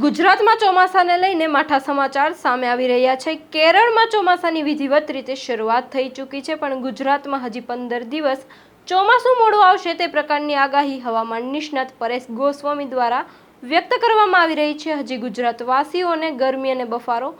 ગુજરાતમાં ચોમાસાને લઈને માઠા સમાચાર સામે આવી રહ્યા છે. કેરળમાં ચોમાસાની વિધિવત રીતે શરૂઆત થઈ ચૂકી છે, પણ ગુજરાતમાં હજી પંદર દિવસ ચોમાસું મોડું આવશે તે પ્રકારની આગાહી હવામાન નિષ્ણાત પરેશ ગોસ્વામી દ્વારા વ્યક્ત કરવામાં આવી રહી છે. હજી ગુજરાતવાસીઓને ગરમી અને બફારો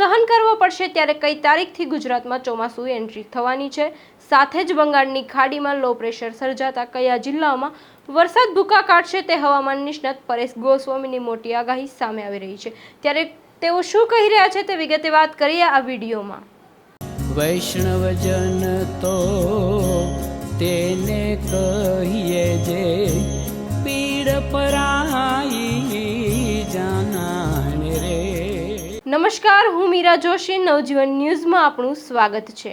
સહન કરવો પડશે ત્યારે કઈ તારીખથી ગુજરાતમાં ચોમાસું એન્ટ્રી થવાની છે? સાથે જ બંગાળની ખાડીમાં લો પ્રેશર સર્જાતા કયા જિલ્લાઓમાં વરસાદ ભૂકા કાઢશે તે હવામાન નિષ્ણાત પરેશ ગોસ્વામીની મોટી આગાહી સામે આવી રહી છે. ત્યારે તેઓ શું કહી રહ્યા છે તે વિગતે વાત કરીએ આ વિડીયોમાં. વૈષ્ણવજન તો તેને કહીએ જે નમસ્કાર, હું મીરા જોશી, નવજીવન ન્યૂઝમાં આપનું સ્વાગત છે.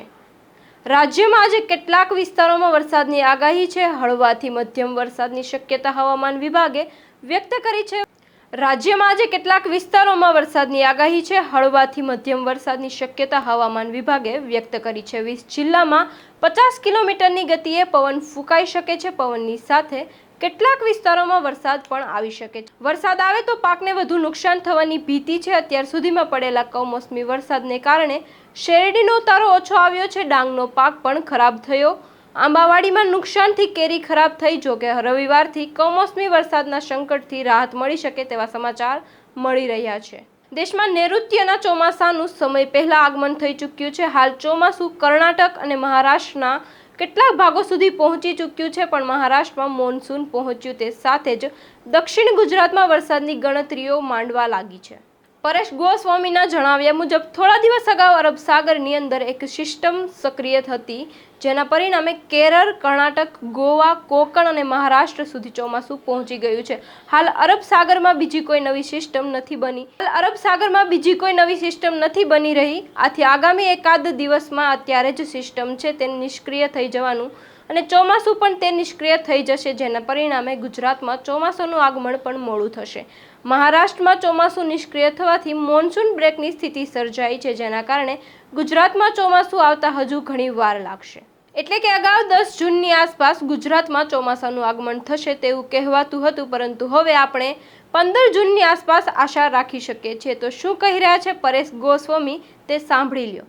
રાજ્યમાં આજે કેટલાક વિસ્તારોમાં વરસાદની આગાહી છે. હળવાથી મધ્યમ વરસાદની શક્યતા હવામાન વિભાગે વ્યક્ત કરી છે. રાજ્યમાં આજે કેટલાક વિસ્તારોમાં વરસાદની આગાહી છે. હળવાથી મધ્યમ વરસાદની શક્યતા હવામાન વિભાગે વ્યક્ત કરી છે. વીસ જિલ્લામાં પચાસ કિલોમીટરની ગતિએ પવન ફૂંકાઈ શકે છે. પવનની સાથે કેટલાક વિસ્તારોમાં વરસાદ પણ આવી શકે છે. વરસાદ આવે તો પાકને વધુ નુકસાન થવાની ભીતિ છે. અત્યાર સુધીમાં પડેલા કમોસમી વરસાદને કારણે શેરડીનો ઉતારો ઓછો આવ્યો છે. ડાંગનો પાક પણ ખરાબ થયો. આંબાવાડીમાં નુકસાનથી કેરી ખરાબ થઈ. જો કે રવિવારથી કમોસમી વરસાદના સંકટથી રાહત મળી શકે તેવા સમાચાર મળી રહ્યા છે. દેશમાં નૈઋત્યના ચોમાસાનું સમય પહેલા આગમન થઈ ચૂક્યું છે. હાલ ચોમાસું કર્ણાટક અને મહારાષ્ટ્રના કેટલાક ભાગો સુધી પહોંચી ચૂક્યું છે પણ મહારાષ્ટ્રમાં મોન્સૂન પહોંચ્યું તે સાથે જ દક્ષિણ ગુજરાતમાં વરસાદની ગણતરીઓ માંડવા લાગી છે. પરેશ ગોસ્વામીના જણાવ્યા મુજબ, થોડા દિવસ અગાઉ અરબ સાગરની અંદર એક સિસ્ટમ સક્રિય હતી, જેના પરિણામે કેરળ, કર્ણાટક, ગોવા, કોકણ અને મહારાષ્ટ્ર સુધી ચોમાસું પહોંચી ગયું છે. હાલ અરબ સાગરમાં બીજી કોઈ નવી સિસ્ટમ નથી બની. હાલ અરબ સાગરમાં બીજી કોઈ નવી સિસ્ટમ નથી બની રહી. આથી આગામી એકાદ દિવસમાં અત્યારે જ સિસ્ટમ છે તે નિષ્ક્રિય થઈ જવાનું અને ચોમાસું પણ તે નિષ્ક્રિય થઈ જશે, જેના પરિણામે ગુજરાતમાં ચોમાસાનું આગમન પણ મોડું થશે. મહારાષ્ટ્રમાં ચોમાસું નિષ્ક્રિય થવાથી મોન્સૂન બ્રેકની સ્થિતિ સર્જાઈ છે, જેના કારણે ગુજરાતમાં ચોમાસું આવતા હજુ ઘણી વાર લાગશે. એટલે કે અગાઉ દસ જૂનની આસપાસ ગુજરાતમાં ચોમાસાનું આગમન થશે તેવું કહેવાતું હતું, પરંતુ હવે આપણે પંદર જૂનની આસપાસ આશા રાખી શકીએ છીએ. તો શું કહી રહ્યા છે પરેશ ગોસ્વામી? તે સાંભળી લ્યો.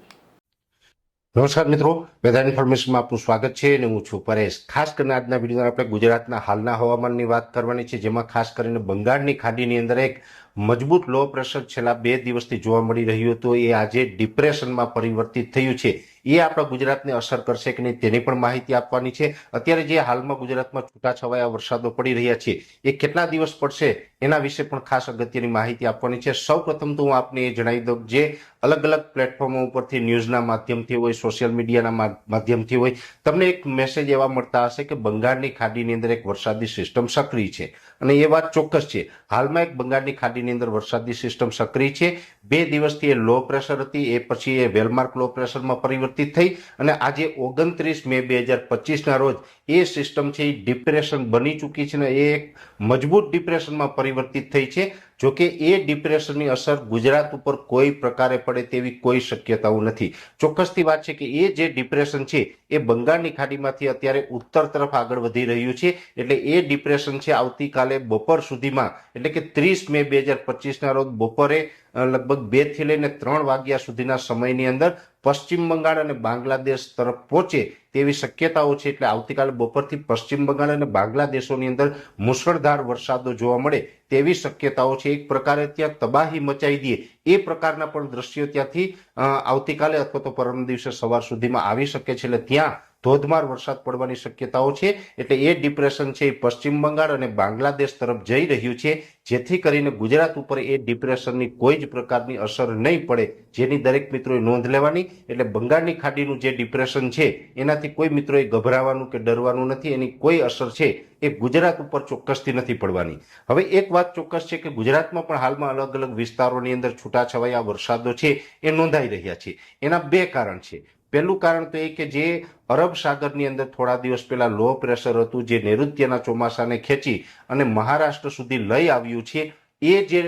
નમસ્કાર મિત્રો વેધર ઇન્ફોર્મેશનમાં આપનું સ્વાગત છે અને હું છું પરેશ. ખાસ કરીને આજના વિડીયોમાં આપણે ગુજરાતના હાલના હવામાનની વાત કરવાની છે, જેમાં ખાસ કરીને બંગાળની ખાડીની અંદર એક મજબૂત લો પ્રેશર છેલ્લા બે દિવસથી જોવા મળી રહ્યું હતું. એ આજે ડિપ્રેશનમાં પરિવર્તિત થયું છે. એ આપણા ગુજરાતને અસર કરશે કે નહીં તેની પણ માહિતી આપવાની છે. અત્યારે જે હાલમાં ગુજરાતમાં છૂટાછવાયા વરસાદો પડી રહ્યા છે, એ કેટલા દિવસ પડશે એના વિશે પણ ખાસ અગત્યની માહિતી આપવાની છે. સૌ પ્રથમ તો હું આપને એ જણાવી દઉં જે અલગ અલગ પ્લેટફોર્મો ઉપરથી ન્યૂઝના માધ્યમથી હોય, સોશિયલ મીડિયાના માધ્યમથી હોય, તમને એક મેસેજ એવા મળતા હશે કે બંગાળની ખાડીની અંદર એક વરસાદી સિસ્ટમ સક્રિય છે. અને એ વાત ચોક્કસ છે. હાલમાં એક બંગાળની ખાડીની અંદર વરસાદની સિસ્ટમ સક્રિય છે. બે દિવસથી એ લો પ્રેશર હતી, એ પછી એ વેલમાર્ક લો પ્રેશરમાં પરિવર્તિત થઈ અને આજે ઓગણત્રીસ મે બે હજાર પચીસના રોજ એ સિસ્ટમ છે એ ડિપ્રેશન બની ચૂકી છે ને એ એક મજબૂત ડિપ્રેશનમાં પરિવર્તિત થઈ છે. જોકે એ ડિપ્રેશનની અસર ગુજરાત ઉપર કોઈ પ્રકારે પડે તેવી કોઈ શક્યતાઓ નથી. ચોક્કસથી વાત છે કે એ જે ડિપ્રેશન છે, એ બંગાળની ખાડીમાંથી અત્યારે ઉત્તર તરફ આગળ વધી રહ્યું છે. એટલે એ ડિપ્રેશન છે આવતીકાલે બપોર સુધીમાં, એટલે કે ત્રીસ મે બે હજાર પચીસના રોજ બપોરે લગભગ બેથી લઈને ત્રણ વાગ્યા સુધીના સમયની અંદર પશ્ચિમ બંગાળ અને બાંગ્લાદેશ તરફ પહોંચે તેવી શક્યતાઓ છે એટલે આવતીકાલે બપોરથી પશ્ચિમ બંગાળ અને બાંગ્લાદેશોની અંદર મુશળધાર વરસાદો જોવા મળે તેવી શક્યતાઓ છે. એક પ્રકારે ત્યાં તબાહી મચાવી દે એ પ્રકારના પણ દ્રશ્યો ત્યાંથી આવતીકાલે અથવા તો પરમ દિવસે સવાર સુધીમાં આવી શકે છે. એટલે ત્યાં ધોધમાર વરસાદ પડવાની શક્યતાઓ છે એટલે એ ડિપ્રેશન છે એ પશ્ચિમ બંગાળ અને બાંગ્લાદેશ તરફ જઈ રહ્યું છે. જેથી કરીને ગુજરાત ઉપર એ ડિપ્રેશનની કોઈ જ પ્રકારની અસર નહીં પડે જેની દરેક મિત્રોએ નોંધ લેવાની. એટલે બંગાળની ખાડીનું જે ડિપ્રેશન છે એનાથી કોઈ મિત્રોએ ગભરાવાનું કે ડરવાનું નથી. એની કોઈ અસર છે એ ગુજરાત ઉપર ચોક્કસથી નથી પડવાની. હવે એક વાત ચોક્કસ છે કે ગુજરાતમાં પણ હાલમાં અલગ અલગ વિસ્તારોની અંદર છૂટાછવાયા વરસાદો છે એ નોંધાઈ રહ્યા છે. એના બે કારણ છે. પહેલું કારણ તો એ કે જે અરબ સાગરની અંદર થોડા દિવસ પહેલા લો પ્રેશર હતું, જે નૈઋત્યના ચોમાસાને ખેંચી અને મહારાષ્ટ્ર સુધી લઈ આવ્યું છે, એ જે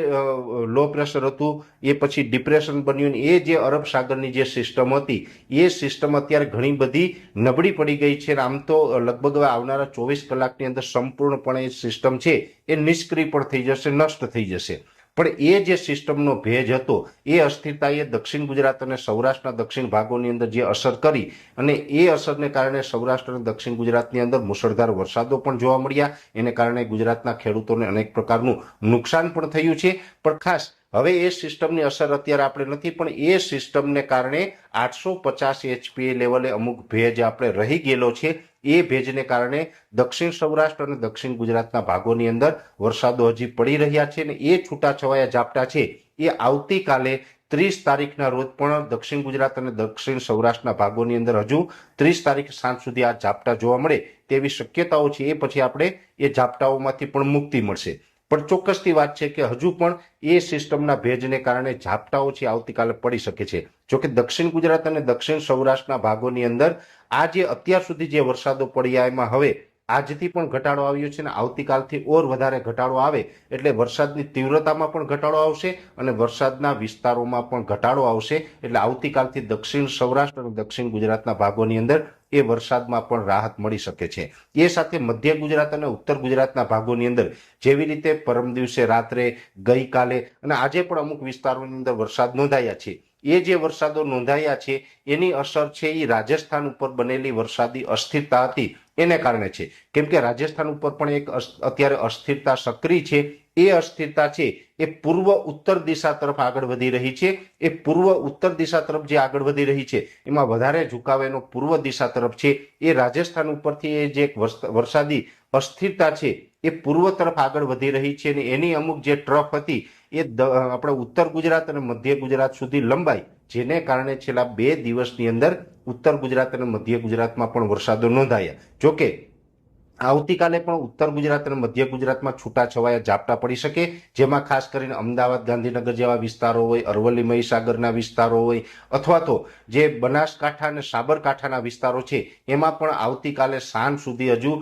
લો પ્રેશર હતું, એ પછી ડિપ્રેશન બન્યું એ જે અરબ સાગરની જે સિસ્ટમ હતી, એ સિસ્ટમ અત્યારે ઘણી બધી નબળી પડી ગઈ છે આમ તો લગભગ આવનારા ચોવીસ કલાકની અંદર સંપૂર્ણપણે સિસ્ટમ છે એ નિષ્ક્રિય પણ થઈ જશે, નષ્ટ થઈ જશે. પણ એ જે સિસ્ટમનો ભેજ હતો, એ અસ્થિરતાએ દક્ષિણ ગુજરાત અને સૌરાષ્ટ્રના દક્ષિણ ભાગોની અંદર જે અસર કરી અને એ અસરને કારણે સૌરાષ્ટ્ર અને દક્ષિણ ગુજરાતની અંદર મુશળધાર વરસાદો પણ જોવા મળ્યા. એને કારણે ગુજરાતના ખેડૂતોને અનેક પ્રકારનું નુકસાન પણ થયું છે. પણ ખાસ હવે એ સિસ્ટમની અસર અત્યારે આપણે નથી, પણ એ સિસ્ટમને કારણે આઠસો પચાસ એચપીએ લેવલે અમુક ભેજ આપણે રહી ગયેલો છે. એ ભેજને કારણે દક્ષિણ સૌરાષ્ટ્ર અને દક્ષિણ ગુજરાતના ભાગોની અંદર વરસાદો હજી પડી રહ્યા છે અને એ છૂટાછવાયા ઝાપટા છે. એ આવતીકાલે ત્રીસ તારીખના રોજ પણ દક્ષિણ ગુજરાત અને દક્ષિણ સૌરાષ્ટ્રના ભાગોની અંદર હજુ ત્રીસ તારીખ સાંજ સુધી આ ઝાપટા જોવા મળે તેવી શક્યતાઓ છે. એ પછી આપણે એ ઝાપટાઓમાંથી પણ મુક્તિ મળશે. પણ ચોક્કસથી વાત છે કે હજુ પણ એ સિસ્ટમના ભેજને કારણે ઝાપટાઓ છે, આવતીકાલે પડી શકે છે. જોકે દક્ષિણ ગુજરાત અને દક્ષિણ સૌરાષ્ટ્રના ભાગોની અંદર આ જે અત્યાર સુધી જે વરસાદો પડ્યા એમાં હવે આજથી પણ ઘટાડો આવ્યો છે અને આવતીકાલથી ઓર વધારે ઘટાડો આવે એટલે વરસાદની તીવ્રતામાં પણ ઘટાડો આવશે અને વરસાદના વિસ્તારોમાં પણ ઘટાડો આવશે એટલે આવતીકાલથી દક્ષિણ સૌરાષ્ટ્ર અને દક્ષિણ ગુજરાતના ભાગોની અંદર એ વરસાદમાં પણ રાહત મળી શકે છે. એ સાથે મધ્ય ગુજરાત અને ઉત્તર ગુજરાતના ભાગોની અંદર જેવી રીતે પરમ દિવસે રાત્રે, ગઈકાલે અને આજે પણ અમુક વિસ્તારોની અંદર વરસાદ નોંધાયા છે. એ જે વરસાદો નોંધાયા છે, એની અસર છે એ રાજસ્થાન ઉપર બનેલી વરસાદી અસ્થિરતા હતી. એને કારણે છે. કેમ કે રાજસ્થાન ઉપર પણ એક અત્યારે અસ્થિરતા સક્રિય છે એ અસ્થિરતા છે. એ પૂર્વ ઉત્તર દિશા તરફ આગળ વધી રહી છે. એ પૂર્વ ઉત્તર દિશા તરફ જે આગળ વધી રહી છે, એમાં વધારે ઝુકાવ એનો પૂર્વ દિશા તરફ છે. એ રાજસ્થાન ઉપરથી એ જે એક વરસ- વરસાદી અસ્થિરતા છે, એ પૂર્વ તરફ આગળ વધી રહી છે અને એની અમુક જે ટ્રફ હતી, એ આપણે ઉત્તર ગુજરાત અને મધ્ય ગુજરાત સુધી લંબાઈ, જેને કારણે છેલ્લા બે દિવસની અંદર ઉત્તર ગુજરાત અને મધ્ય ગુજરાતમાં પણ વરસાદો નોંધાયા. જોકે આવતીકાલે પણ ઉત્તર ગુજરાત અને મધ્ય ગુજરાતમાં છૂટાછવાયા ઝાપટા પડી શકે, જેમાં ખાસ કરીને અમદાવાદ, ગાંધીનગર જેવા વિસ્તારો હોય, અરવલ્લી, મહીસાગરના વિસ્તારો હોય, અથવા તો જે બનાસકાંઠા અને સાબરકાંઠાના વિસ્તારો છે, એમાં પણ આવતીકાલે સાંજ સુધી હજુ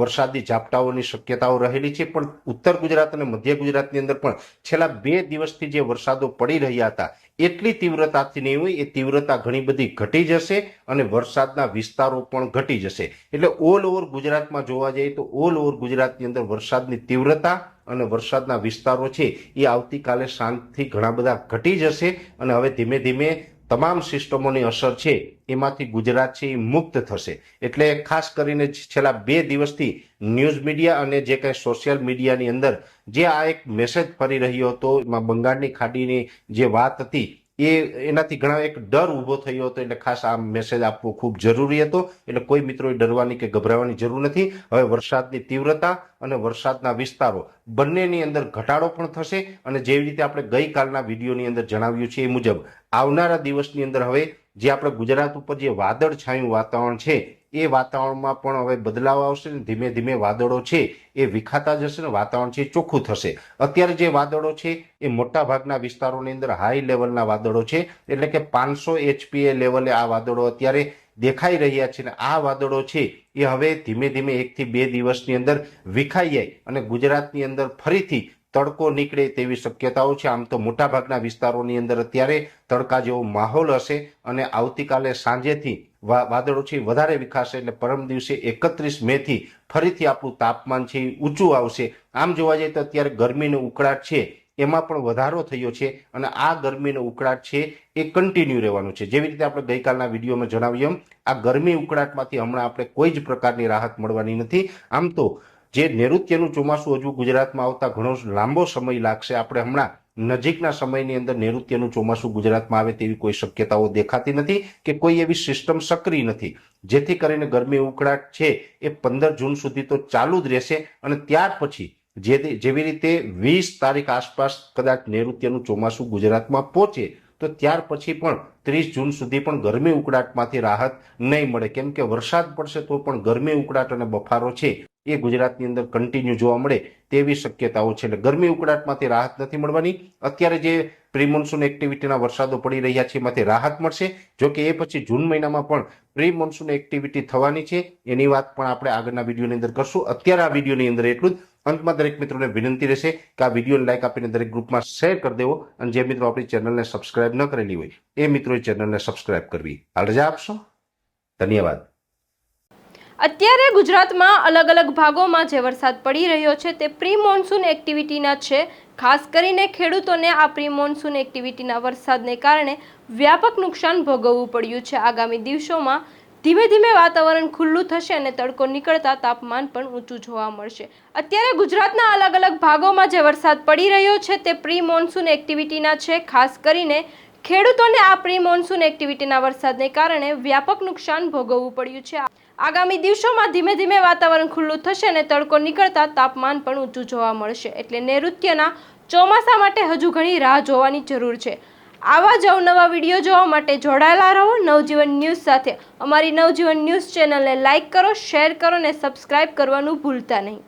વરસાદી ઝાપટાઓની શક્યતાઓ રહેલી છે. પણ ઉત્તર ગુજરાત અને મધ્ય ગુજરાતની અંદર પણ છેલ્લા બે દિવસથી જે વરસાદો પડી રહ્યા હતા એટલી તીવ્રતાથી નહીં હોય, એ તીવ્રતા ઘણી બધી ઘટી જશે અને વરસાદના વિસ્તારો પણ ઘટી જશે. એટલે ઓલ ઓવર ગુજરાતમાં જોવા જઈએ તો ઓલ ઓવર ગુજરાતની અંદર વરસાદની તીવ્રતા અને વરસાદના વિસ્તારો છે, એ આવતીકાલે શાંતિથી ઘણા બધા ઘટી જશે અને હવે ધીમે ધીમે તમામ સિસ્ટમોની અસર છે, એમાંથી ગુજરાત છે એ મુક્ત થશે. એટલે ખાસ કરીને છેલ્લા બે દિવસથી ન્યૂઝ મીડિયા અને જે કંઈ સોશિયલ મીડિયાની અંદર જે આ એક મેસેજ ફરી રહ્યો હતો, એમાં બંગાળની ખાડીની જે વાત હતી, એ એનાથી ઘણા એક ડર ઊભો થયો હતો. એટલે ખાસ આ મેસેજ આપવો ખૂબ જરૂરી હતો. એટલે કોઈ મિત્રોએ ડરવાની કે ગભરાવાની જરૂર નથી. હવે વરસાદની તીવ્રતા અને વરસાદના વિસ્તારો બંનેની અંદર ઘટાડો પણ થશે. અને જેવી રીતે આપણે ગઈકાલના વિડીયોની અંદર જણાવ્યું છે એ મુજબ આવનારા દિવસની અંદર હવે જે આપણે ગુજરાત ઉપર જે વાદળ છાયું વાતાવરણ છે, એ વાતાવરણમાં પણ હવે બદલાવ આવશે ને ધીમે ધીમે વાદળો છે, એ વિખાતા જશે ને વાતાવરણ છે ચોખ્ખું થશે. અત્યારે જે વાદળો છે, એ મોટા ભાગના વિસ્તારોની અંદર હાઈ લેવલના વાદળો છે, એટલે કે પાંચસો એચપીએ લેવલે આ વાદળો અત્યારે દેખાઈ રહ્યા છે ને આ વાદળો છે, એ હવે ધીમે ધીમે એકથી બે દિવસની અંદર વિખાઈ જાય અને ગુજરાતની અંદર ફરીથી તડકો નીકળે તેવી શક્યતાઓ છે. આમ તો મોટાભાગના વિસ્તારોની અંદર અત્યારે તડકા જેવો માહોલ હશે અને આવતીકાલે સાંજેથી વાદળો છે વધારે વિખાશે એટલે પરમ દિવસે એકત્રીસ મે થી ફરીથી આપણું તાપમાન છે ઊંચું આવશે. આમ જોવા જઈએ તો અત્યારે ગરમીનો ઉકળાટ છે એમાં પણ વધારો થયો છે અને આ ગરમીનો ઉકળાટ છે એ કન્ટિન્યુ રહેવાનું છે. જેવી રીતે આપણે ગઈકાલના વિડીયોમાં જણાવ્યું આ ગરમી ઉકળાટમાંથી હમણાં આપણે કોઈ જ પ્રકારની રાહત મળવાની નથી. આમ તો જે નૈઋત્યનું ચોમાસું હજુ ગુજરાતમાં આવતા ઘણો લાંબો સમય લાગશે. આપણે હમણાં નજીકના સમયની અંદર નૈઋત્યનું ચોમાસું ગુજરાતમાં આવે તેવી કોઈ શક્યતાઓ દેખાતી નથી કે કોઈ એવી સિસ્ટમ સક્રિય નથી. જેથી કરીને ગરમી ઉકળાટ છે એ પંદર જૂન સુધી તો ચાલુ જ રહેશે અને ત્યાર પછી જે જેવી રીતે વીસ તારીખ આસપાસ કદાચ નૈઋત્યનું ચોમાસું ગુજરાતમાં પહોંચે તો ત્યાર પછી પણ ત્રીસ જૂન સુધી પણ ગરમી ઉકળાટમાંથી રાહત નહીં મળે. કેમ કે વરસાદ પડશે તો પણ ગરમી ઉકળાટ અને બફારો છે એ ગુજરાતની અંદર કન્ટિન્યુ જોવા મળે તેવી શક્યતાઓ છે. એટલે ગરમી ઉકળાટમાંથી રાહત નથી મળવાની. અત્યારે જે પ્રી મોન્સૂન એક્ટિવિટીના વરસાદો પડી રહ્યા છે એમાંથી રાહત મળશે. જો કે એ પછી જૂન મહિનામાં પણ પ્રી મોન્સૂન એક્ટિવિટી થવાની છે. એની વાત પણ આપણે આગળના વિડીયોની અંદર કરશું. અત્યારે આ વિડીયોની અંદર એટલું જ. અંતમાં દરેક મિત્રોને વિનંતી રહેશે કે આ વીડિયો લાઇક આપીને દરેક ગ્રુપમાં શેર કરી દેવો અને જે મિત્રો આપણી ચેનલને સબસ્ક્રાઇબ ન કરેલી હોય, એ મિત્રોએ ચેનલને સબસ્ક્રાઇબ કરવી. હાલ રજા આપશો? ધન્યવાદ. અત્યારે ગુજરાતમાં અલગ અલગ ભાગોમાં જે વરસાદ પડી રહ્યો છે તે પ્રી મોન્સૂન એક્ટિવિટીના છે. ખાસ કરીને ખેડૂતોને આ પ્રી મોન્સૂન એક્ટિવિટીના વરસાદને કારણે વ્યાપક નુકસાન ભોગવવું પડ્યું છે આગામી દિવસોમાં. ધીમે ધીમે વાતાવરણ ખુલ્લું થશે અને તડકો નીકળતા તાપમાન પણ ઊંચું જોવા મળશે. અત્યારે ગુજરાતના અલગ અલગ ભાગોમાં જે વરસાદ પડી રહ્યો છે તે પ્રી મોન્સૂન એક્ટિવિટીના છે. ખાસ કરીને ખેડૂતોને આ પ્રી મોન્સૂન એક્ટિવિટીના વરસાદને કારણે વ્યાપક નુકસાન ભોગવવું પડ્યું છે. આગામી દિવસોમાં ધીમે ધીમે વાતાવરણ ખુલ્લું થશે અને તડકો નીકળતા તાપમાન પણ ઊંચું જોવા મળશે. એટલે નૈઋત્યના ચોમાસા માટે હજુ ઘણી રાહ જોવાની જરૂર છે. આવા જ અવનવા વીડિયો જોવા માટે જોડાયેલા રહો. નવજીવન ન્યૂઝ સાથે અમારી નવજીવન ન્યૂઝ ચેનલને લાઇક કરો, શેર કરો અને સબસ્ક્રાઇબ કરવાનું ભૂલતા નહીં.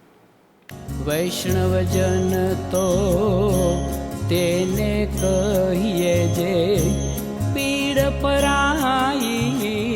વૈષ્ણવજન તો તેને કહીએ જે પીડ પરાઈ